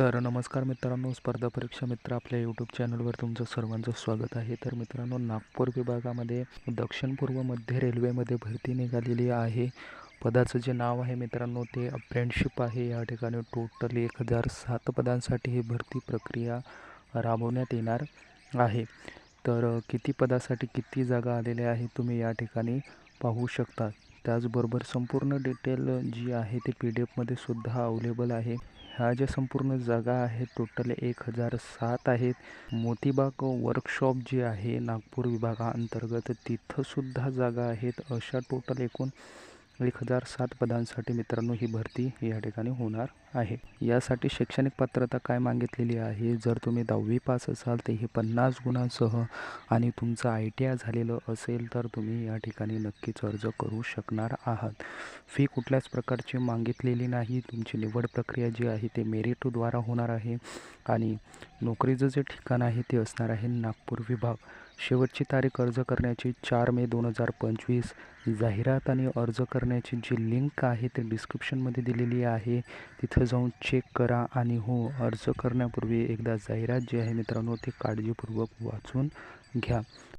तर नमस्कार मित्रांनो स्पर्धा परीक्षा मित्र आपल्या यूट्यूब चॅनलवर तुमचं सर्वांचं स्वागत आहे. तर मित्रांनो नागपूर विभागामध्ये दक्षिण पूर्व मध्य रेल्वेमध्ये भरती निघालेली आहे. पदाचं जे नाव आहे मित्रांनो ते अप्रेंटशिप आहे. या ठिकाणी टोटल एक हजार सात पदांसाठी ही भरती प्रक्रिया राबवण्यात येणार आहे. तर किती पदासाठी किती जागा आलेल्या आहे तुम्ही या ठिकाणी पाहू शकता. त्याचबरोबर संपूर्ण डिटेल जी आहे ती पी डी एफमध्ये सुद्धा अवेलेबल आहे. ह्या ज्या संपूर्ण जागा आहेत टोटल एक हजार सात आहेत. मोतीबाग वर्कशॉप जी आहे नागपूर विभागाअंतर्गत तिथंसुद्धा जागा आहेत. अशा टोटल एकूण एक हजार सात पदांसाठी मित्रांनो ही भरती या ठिकाणी होणार आहे. यासाठी शैक्षणिक पात्रता काय मागितलेली आहे? जर तुम्ही दहावी पास असाल तर हे पन्नास गुणांसह आणि तुमचं आय टी आय झालेलं असेल तर तुम्ही या ठिकाणी नक्कीच अर्ज करू शकणार आहात. फी कुठल्याच प्रकारची मागितलेली नाही. तुमची निवड प्रक्रिया जी आहे ते मेरिटद्वारा होणार आहे आणि नोकरीचं जे ठिकाण आहे ते असणार आहे नागपूर विभाग. शेवटची तारीख अर्ज करण्याची चार मे दोन हजार पंचवीस. जाहिरात आणि अर्ज करण्याची जी लिंक आहे ते डिस्क्रिप्शनमध्ये दिलेली आहे. तिथं जाऊन चेक करा आणि हो अर्ज करण्यापूर्वी एकदा जाहिरात जी आहे मित्रांनो ती काळजीपूर्वक वाचून घ्या.